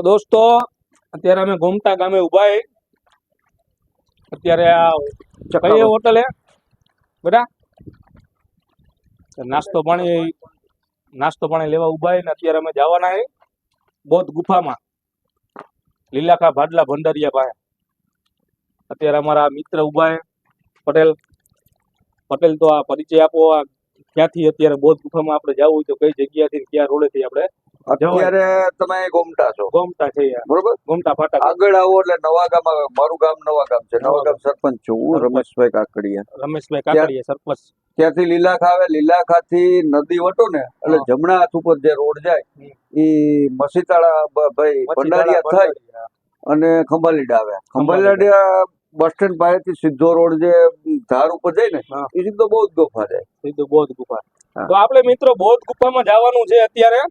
તો દોસ્તો અત્યારે અમે ગોમતા ગામે ઊભા અત્યારે આ કઈ હોટલ હે? બેટા નાસ્તો પાણી નાસ્તો પાણી લેવા ઊભા ને અત્યારે અમે જવાના છે બૌદ્ધ ગુફામાં. લીલાખા ભાડલા ભંડારિયા પાસે. અત્યારે અમારા મિત્ર ઊભા પટેલ. પટેલ તો આ પરિચય આપો આ ક્યાંથી અત્યારે બૌદ્ધ ગુફામાં આપણે જવું હોય તો કઈ જગ્યાથી ક્યાં રોડેથી આપણે અત્યારે તમે ગોમટા છો. ગોમતા છે બરોબર? ગોમતા ફાટક. આગળ આવો એટલે નવા ગામ આવે. મારું ગામ નવા ગામ છે. નવા ગામ સરપંચ છું હું રમેશભાઈ કાકડિયા. રમેશભાઈ કાકડીયા સરપંચ. ત્યાંથી લીલાખા આવે. લીલાખાથી નદી વટો ને એટલે જમણા હાથ ઉપર જે રોડ જાય એ મસીતાળા ભાઈ ભંડારીયા થાય અને ખંભાલીડા આવે. ખંભાલીડા. બસ સ્ટેન્ડ પાસેથી સીધો રોડ જે ધાર ઉપર જાય ને એ સીધો બૌદ્ધ ગુફા ગોફા જાય. સીધો બૌદ્ધ ગુફા. તો આપણે મિત્રો બૌદ્ધ ગુફામાં જવાનું છે અત્યારે?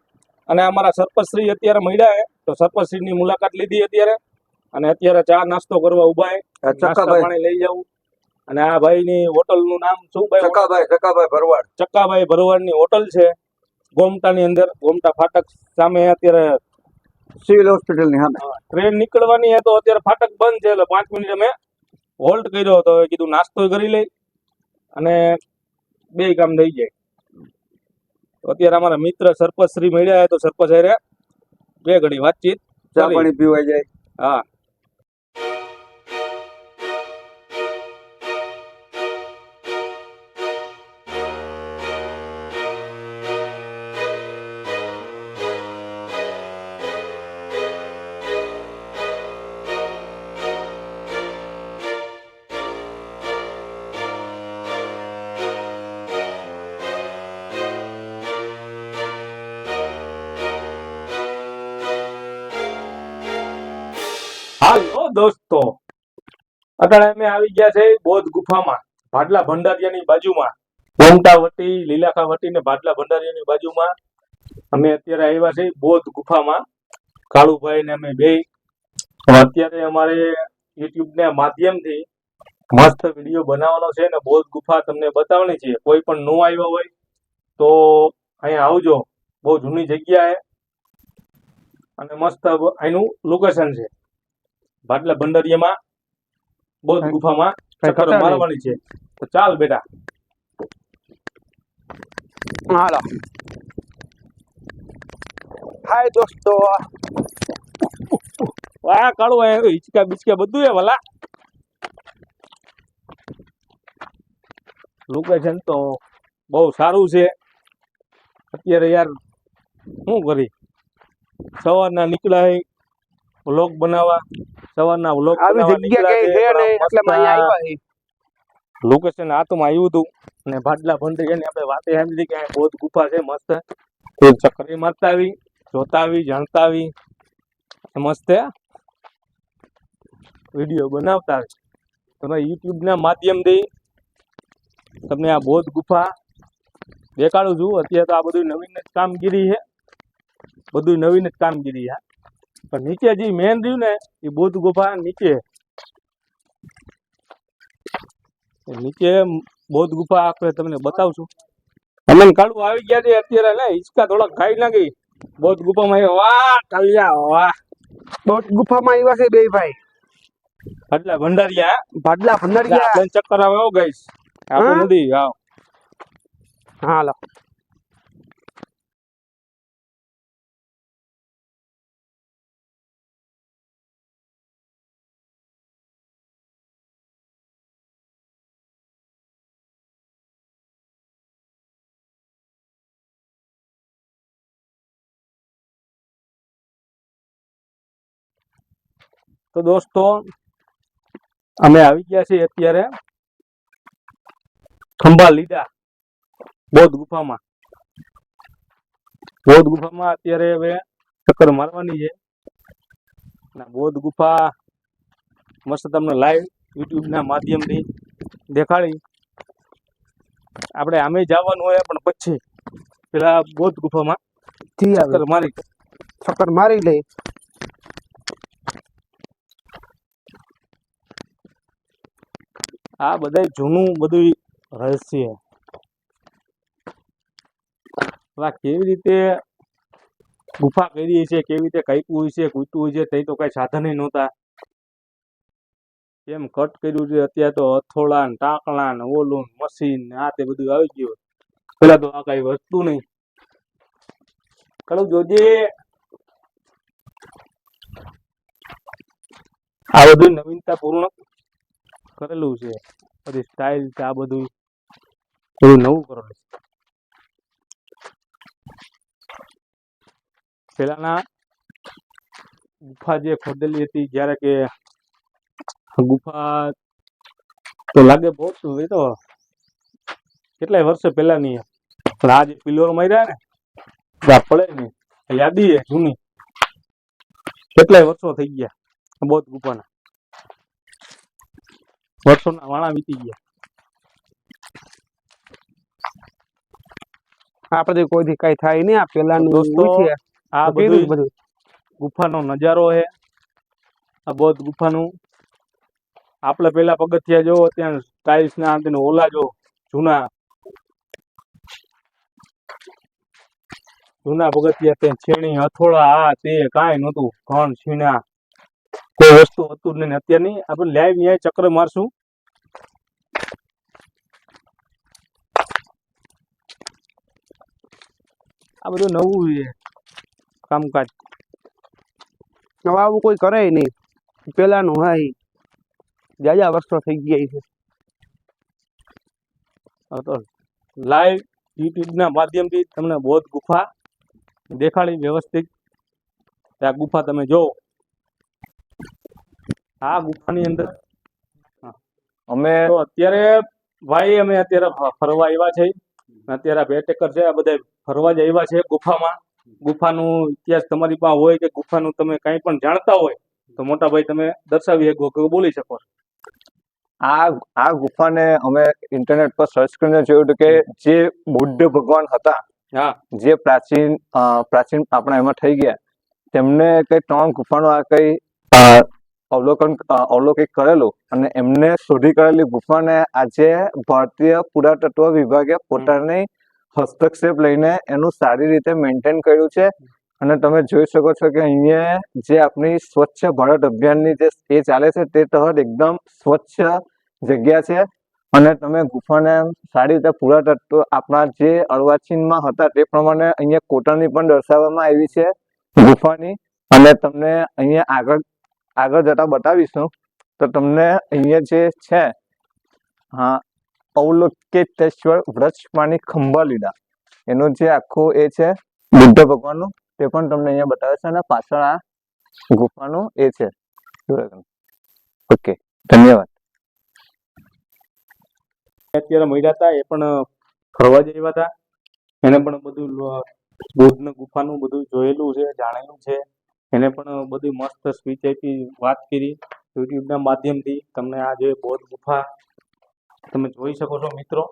અને અમારા સરપંચશ્રી અત્યારે મળ્યા તો સરપંચશ્રીની મુલાકાત લીધી અત્યારે. અને અત્યારે ચા નાસ્તો કરવા ઊભા પાણી લઈ જવું અને આ ભાઈની હોટલનું નામ શું ભાઈ? ચકાભાઈ ચકાભાઈ ભરવાડ. ની ભરવાડની હોટલ છે ગોમતાની અંદર. ગોમટા ફાટક સામે અત્યારે સિવિલ હોસ્પિટલની સામે. ટ્રેન નીકળવાની તો અત્યારે ફાટક બંધ છે એટલે પાંચ મિનિટ અમે હોલ્ટ કર્યો હતો. કીધું નાસ્તો કરી લઈ. અને બે કામ થઈ જાય. તો અત્યારે અમારા મિત્ર સરપંચ શ્રી મળ્યા તો સરપંચ હારે બે ઘડી વાતચીત ચા પાણી પીવાઈ જાય. હા. દોસ્તો. અત્યારે અમે આવી ગયા છે બૌદ્ધ ગુફામાં ભાડલા ભંડારિયાની બાજુમાં. લીલાખા વટી ને ભાડલા ભંડારિયાની બાજુમાં અમે અત્યારે આવ્યા છે બૌદ્ધ ગુફામાં. કાળુભાઈ ને અમે બે. અત્યારે અમારે યુટ્યુબ ના માધ્યમથી મસ્ત વીડિયો બનાવવાનો છે ને બોધ ગુફા તમને બતાવવાની છે. કોઈ પણ નો આવ્યો હોય તો અહીંયા આવજો. બહુ જૂની જગ્યા છે. અને મસ્ત અહીંનું લોકેશન છે. ભાટલા ભંડારીયામાં બૌદ્ધ ગુફામાં ચક્કર મારવાની છે. તો ચાલ બેટા. હાલો. હાય દોસ્તો. વાહ કાળો એ હિચકા બિચકા બધું એ ભલા. લોકેશન તો બહુ સારું છે. અત્યારે યાર શું કરી? સવારના નીકળાય વ્લોગ બનાવવા. સવારના વ્લોગ લોકેશન હાથમાં આવ્યું હતું અને ભાડલા ભંડારીયાની આપણે વાતે સાંભળી કે બૌદ્ધ ગુફા છે મસ્ત. કોઈ ચક્કરી મારતા આવી જોતા આવી જાણતા આવી. મસ્ત વીડિયો બનાવતા આવી. તમે યુટ્યુબના માધ્યમથી તમને આ બૌદ્ધ ગુફા દેખાડું છું. અત્યારે તો આ બધું નવીન જ કામગીરી છે. બધું નવીન જ કામગીરી છે પણ નીચે જે મેન રહ્યું ને એ બૌદ્ધ ગુફા નીચે. નીચે બૌદ્ધ ગુફા આપણે તમને બતાવશું. અમે કાળું આવી ગયા છે અત્યારે ને હિંચકા થોડાક ખાઈ નાખી. બૌદ્ધ ગુફામાં વાહ કાલિયા વાહ. બોધ ગુફામાં આવ્યા છે બે ભાઈ. એટલે ભંડારિયા. ભાડલા ભંડારિયા. ચક્કર આવે હો ગઈશ આપણે? નથી હા હાલો તો દોસ્તો અમે આવી ગયા છીએ અત્યારે ખંભા લીધા બૌદ્ધ ગુફામાં. બૌદ્ધ ગુફામાં અત્યારે હવે ચક્કર મારવાની છે. બૌદ્ધ ગુફા મસ્ત તમને લાઈવ યુટ્યુબ ના માધ્યમથી દેખાડી. આપણે આમે જવાનું હોય પણ પછી પેલા બૌદ્ધ ગુફામાં ચક્કર મારી. ચક્કર મારી લે આ બધા જૂનું બધું રહસ્ય. આ કેવી રીતે ગુફા કરી છે કેવી રીતે કાપ્યું છે કૂટ્યું છે તે તો કઈ સાધન નહોતા. કેમ કટ કર્યું છે અત્યારે તો હથોડા ને ટાંકણા ને ઓલું મશીન ને આ તે બધું આવી ગયું પેલા તો આ કઈ વસ્તુ નહીં કડું જોજે. આ બધું નવીનતા પૂર્ણ કરેલું છે. પછી સ્ટાઇલ છે, આ બધું. થોડું નવું કરેલું છે. પેલાના ગુફા જે ખોદેલી હતી, જ્યારે કે ગુફા તો લાગે બહુ એ તો કેટલાય વર્ષો પહેલાની પણ આ જે પિલ્લર માર્યા ને ત્યાં પડે ને યાદી જૂની. કેટલાય વર્ષો થઈ ગયા બહુ ગુફાના. વર્ષોના વાણા વીતી ગયા. આપણે કોઈથી કઈ થાય નહીં આ પેલાનું દોસ્તો, આ બધું બધું. ગુફાનો નજારો છે. આ બૌદ્ધ ગુફાનું. આપણે પેલા પગથિયા જો ત્યાં ટાઇલ્સ ના અંતે ઓલા જો જૂના. જૂના પગથિયા ત્યાં છેણી હથોડા આ તે કાંઈ નહોતું ઘણ છીણા. કોઈ વસ્તુ હતું નહીં અત્યારની. આપણે લાઈવ ન્યાય ચક્ર મારશું. આ બધું નવું છે. કામકાજ. હવે આવું કોઈ કરે નહીં. પેલાનું હા જાજા વર્ષો થઈ ગયા છે. તો લાઈવ યુટ્યુબના માધ્યમથી તમને બૌદ્ધ ગુફા દેખાડી વ્યવસ્થિત. આ ગુફા તમે જો આ ગુફાની અંદર. અમે તો અત્યારે ભાઈ અમે અત્યારે ફરવા આવ્યા છે. અત્યારે બેટેકર છે આ બધા ફરવા જ આવ્યા છે ગુફામાં. ગુફાનું ઇતિહાસ તમારી પાસે હોય કે ગુફાનું તમે કંઈ પણ જાણતા હોય તો મોટા ભાઈ તમે દર્શાવી શકો કે બોલી શકો. આ આ ગુફાને અમે ઇન્ટરનેટ પર સર્ચ કરીને જોયું કે જે બુદ્ધ ભગવાન હતા હા. જે પ્રાચીન પ્રાચીન આપણા એમાં થઈ ગયા તેમને કઈ ત્રણ ગુફાનો આ કઈ અવલોકન અવલોકિત કરેલું અને એમને શોધી કરેલી ગુફાને આજે ભારતીય પુરાતત્વ વિભાગે પોતાની હસ્તક્ષેપ લઈને એનું સારી રીતે મેન્ટેન કર્યું છે. અને તમે જોઈ શકો છો કે અહીંયા જે આપણી સ્વચ્છ ભારત અભિયાનની જે એ ચાલે છે તે તહત એકદમ સ્વચ્છ જગ્યા છે. અને તમે ગુફાને સારી રીતે પુરાતત્વ આપણા જે અર્વાચીનમાં હતા તે પ્રમાણે અહીંયા કોટરની પણ દર્શાવવામાં આવી છે ગુફાની. અને તમને અહીંયા આગળ આગળ જતા બતાવીશું. તો તમને અહીંયા જે છે, હા અવલોકેટેશ્વર વ્રજપાણી ખંભા લીધા એનું જે આખું એ છે, બુદ્ધ ભગવાનનું, તે પણ તમને અહીંયા બતાવે છે અને પાછળ આ ગુફાનું એ છે. ઓકે ધન્યવાદ. અત્યારે મળ્યા હતા, એ પણ ફરવા જ આવ્યા હતા. એને પણ બધું બુદ્ધ બૌદ્ધની ગુફાનું બધું જોયેલું છે, જાણેલું છે. એને પણ બધી મસ્ત સ્પીચ આપી, વાત કરી યુટ્યુબના માધ્યમથી તમને આ જે બૌદ્ધ ગુફા તમે જોઈ શકો છો મિત્રો.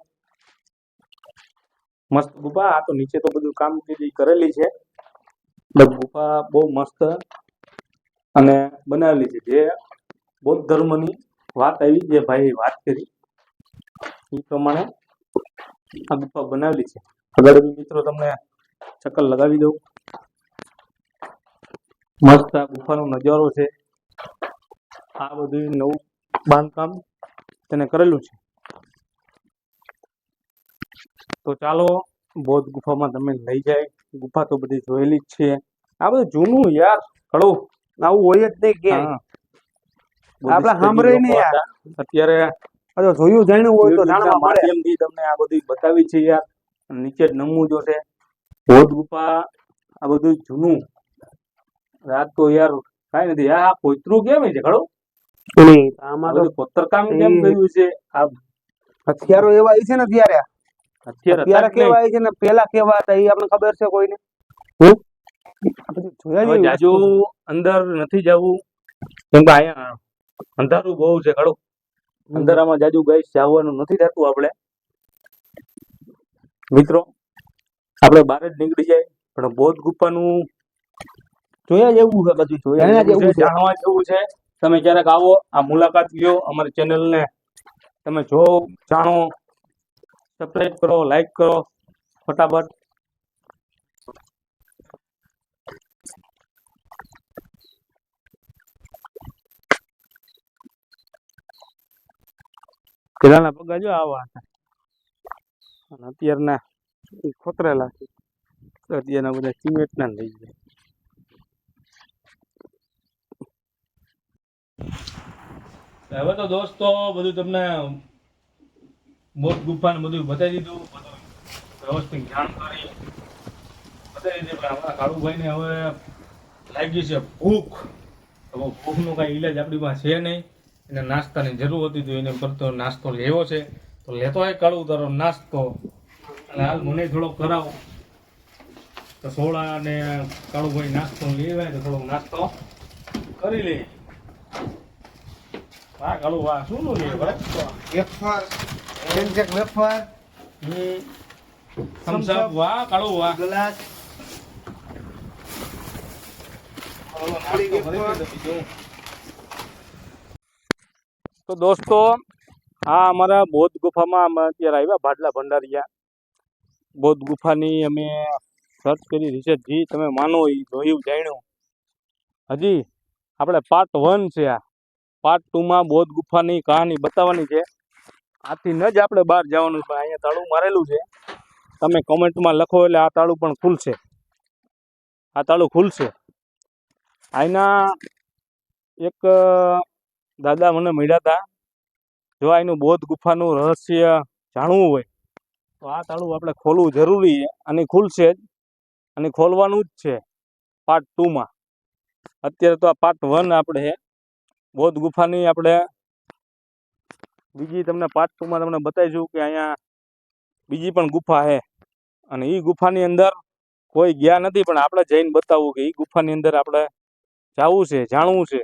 મસ્ત ગુફા, આ તો નીચે તો બધું કામગીરી કરેલી છે. ગુફા બહુ મસ્ત અને બનાવેલી છે. જે બૌદ્ધ ધર્મની વાત આવી, જે ભાઈ વાત કરી, એ પ્રમાણે આ ગુફા બનાવેલી છે. આગળ મિત્રો તમને ચક્કર લગાવી દઉં. મસ્ત આ ગુફાનો નજારો છે. આ બધું નવું બાંધકામ તેને કરેલું છે. તો ચાલો બૌદ્ધ ગુફામાં તમે લઈ જાય. ગુફા તો બધી જોયેલી જ છે. આ બધું જૂનું યાર હળો આવું હોય જ નહીં કે. આપણે સાંભળીએ નહીં યાર. અત્યારે અરે જોયું જાણ્યું હોય તો જાણવા મળે. માધ્યમથી તમને આ બધું બતાવી છે યાર. નીચે જ નમવું જોશે બૌદ્ધ ગુફા આ બધું જૂનું. રાત તો યાર કાઈ નથી. આ પોતરું કેમ છે? ખડો આમાં તો પોતરકામ કેમ કર્યું છે? આ હથિયારો એવા છે ને ત્યારે હતા કેવા છે ને પેલા કેવા હતા એ આપણે ખબર છે કોઈને? બધું જાજુ અંદર નથી જવું. કેમ કે અહીંયા અંધારું બહુ છે ખડો અંધારામાં જાજુ ગઈ જવાનું નથી થતું આપણે. મિત્રો આપણે બહાર જ નીકળી જાય. પણ બૌદ્ધ ગુફાનું જોયા જેવું છે બધું જોયા જેવું જાણવા જેવું છે તમે ક્યારેક આવો આ મુલાકાત લ્યો અમારી ચેનલને. તમે જો જાણો સબસ્ક્રાઈબ કરો લાઈક કરો ફટાફટ. પેલાના પગા જો આવા હતા. અને અત્યારના ખોતરેલા છે. અત્યારના બધા સિમેન્ટના લઈ જાય હવે તો દોસ્તો બધું તમને મોત ગુફા ને બધું બતાવી દીધું, બધું વ્યવસ્થિત જાણકારી બતાવી દીધી, પણ અમારા કાળુભાઈને હવે લાગી છે ભૂખ. હવે ભૂખનો કાંઈ ઈલાજ આપણી પાસે છે નહીં. એને નાસ્તાની જરૂર હતી, તો એને કરતો નાસ્તો લેવો છે. તો લેતો હોય કાળું તારો નાસ્તો. અને હાલ મને થોડોક કરાવો. તો સોડા અને કાળુભાઈ નાસ્તો લેવાય, તો થોડોક નાસ્તો કરી લે. વાહ કાળું વાહ. શું નું લે wafer. Pancake wafer. Thums Up વાહ કાળું વાહ. ગ્લાસ. તો દોસ્તો આ અમારા બૌદ્ધ ગુફામાં અમે અત્યારે આવ્યા ભાડલા ભંડારીયા. બૌદ્ધ ગુફાની અમે સર્ચ કરી રિસર્ચ જી તમે માનો એ જોયું જાણ્યું. હજી આપણે પાર્ટ વન છે આ. પાર્ટ ટુમાં બોધ ગુફાની કહાની બતાવવાની છે. આથી ન જ આપણે બહાર જવાનું પણ અહીંયા તાળું મારેલું છે. તમે કોમેન્ટમાં લખો એટલે આ તાળું પણ ખુલશે. આ તાળું ખુલશે. આના એક દાદા મને મળ્યા હતા જો આ બોધ ગુફાનું રહસ્ય જાણવું હોય, તો આ તાળું આપણે ખોલવું જરૂરી છે અને ખુલશે જ. અને ખોલવાનું જ છે પાર્ટ ટુમાં અત્યારે તો આ પાર્ટ વન આપણે બૌદ્ધ ગુફાની આપણે બીજી તમને પાર્ટ ટુમાં તમને બતાવીશું કે અહીંયા બીજી પણ ગુફા છે. અને એ ગુફાની અંદર કોઈ ગયા નથી, પણ આપણે જઈને બતાવવું કે એ ગુફાની અંદર આપણે જવું છે, જાણવું છે.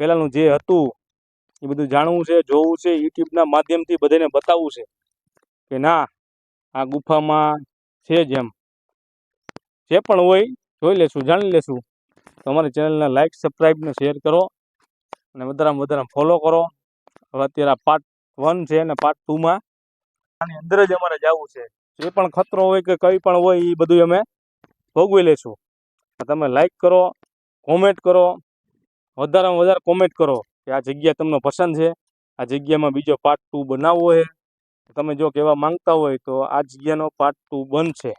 પહેલાંનું જે હતું, એ બધું જાણવું છે, જોવું છે, યુટ્યુબના માધ્યમથી બધાને બતાવવું છે કે ના, આ ગુફામાં છે જ એમ. જે પણ હોય, જોઈ લેશું, જાણી લેશું. તમારી ચેનલને લાઈક સબસ્ક્રાઈબ ને શેર કરો. અને વધારેમાં વધારે ફોલો કરો. હવે અત્યારે આ પાર્ટ વન છે અને પાર્ટ ટુમાં આની અંદર જ અમારે જવું છે. જે પણ ખતરો હોય કે કંઈ પણ હોય એ બધું અમે ભોગવી લઈશું. તમે લાઈક કરો કોમેન્ટ કરો, વધારેમાં વધારે કોમેન્ટ કરો કે આ જગ્યા તમને પસંદ છે. આ જગ્યામાં બીજો પાર્ટ ટુ બનાવવો છે. તમે જો કહેવા માંગતા હોય તો આ જગ્યાનો પાર્ટ ટુ બનશે